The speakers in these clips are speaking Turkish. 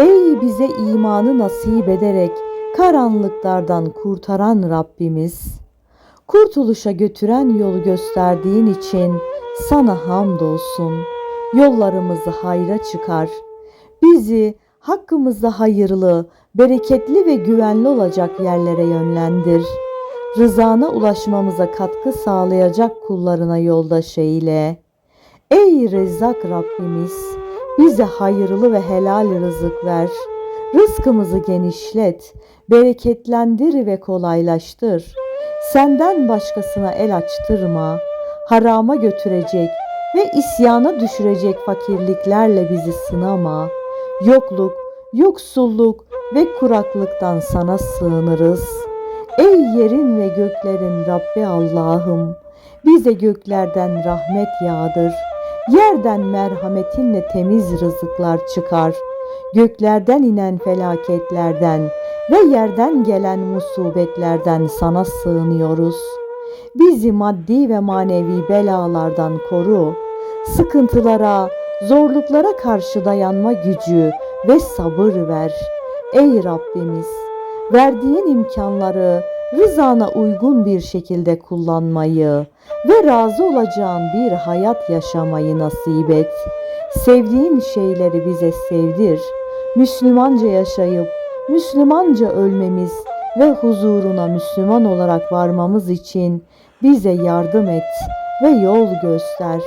Ey bize imanı nasip ederek karanlıklardan kurtaran Rabbimiz. Kurtuluşa götüren yolu gösterdiğin için sana hamdolsun. Yollarımızı hayra çıkar. Bizi hakkımızda hayırlı, bereketli ve güvenli olacak yerlere yönlendir. Rızana ulaşmamıza katkı sağlayacak kullarına yoldaş eyle. Ey Rezzak Rabbimiz, bize hayırlı ve helal rızık ver. Rızkımızı genişlet, bereketlendir ve kolaylaştır. Senden başkasına el açtırma. Harama götürecek ve isyana düşürecek fakirliklerle bizi sınama. Yokluk, yoksulluk ve kuraklıktan sana sığınırız. Ey yerin ve göklerin Rabbi Allah'ım, bize göklerden rahmet yağdır. Yerden merhametinle temiz rızıklar çıkar. Göklerden inen felaketlerden ve yerden gelen musibetlerden sana sığınıyoruz. Bizi maddi ve manevi belalardan koru. Sıkıntılara, zorluklara karşı dayanma gücü ve sabır ver. Ey Rabbimiz, verdiğin imkanları rızana uygun bir şekilde kullanmayı ve razı olacağın bir hayat yaşamayı nasip et. Sevdiğin şeyleri bize sevdir. Müslümanca yaşayıp Müslümanca ölmemiz ve huzuruna Müslüman olarak varmamız için bize yardım et ve yol göster.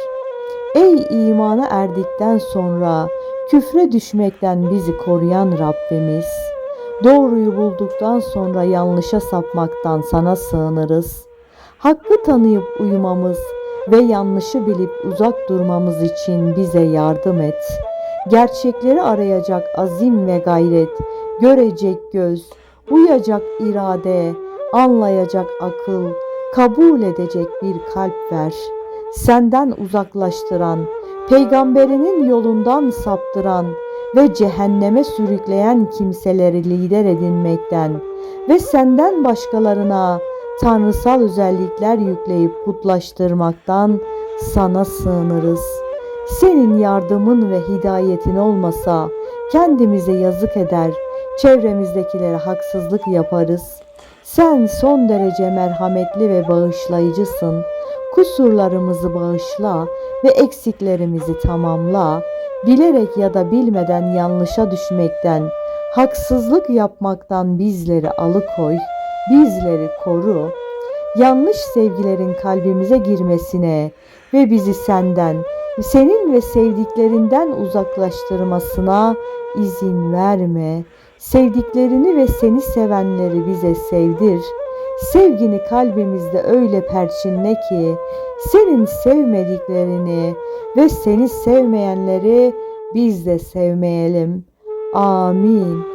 Ey imana erdikten sonra küfre düşmekten bizi koruyan Rabbimiz. Doğruyu bulduktan sonra yanlışa sapmaktan sana sığınırız. Hakkı tanıyıp uyumamız ve yanlışı bilip uzak durmamız için bize yardım et. Gerçekleri arayacak azim ve gayret, görecek göz, uyacak irade, anlayacak akıl, kabul edecek bir kalp ver. Senden uzaklaştıran, peygamberinin yolundan saptıran ve cehenneme sürükleyen kimseleri lider edinmekten ve senden başkalarına tanrısal özellikler yükleyip putlaştırmaktan sana sığınırız. Senin yardımın ve hidayetin olmasa kendimize yazık eder, çevremizdekilere haksızlık yaparız. Sen son derece merhametli ve bağışlayıcısın. Kusurlarımızı bağışla ve eksiklerimizi tamamla. Bilerek ya da bilmeden yanlışa düşmekten, haksızlık yapmaktan bizleri alıkoy, bizleri koru. Yanlış sevgilerin kalbimize girmesine ve bizi senden, senin ve sevdiklerinden uzaklaştırmasına izin verme. Sevdiklerini ve seni sevenleri bize sevdir. Sevgini kalbimizde öyle perçinle ki senin sevmediklerini ve seni sevmeyenleri biz de sevmeyelim. Amin.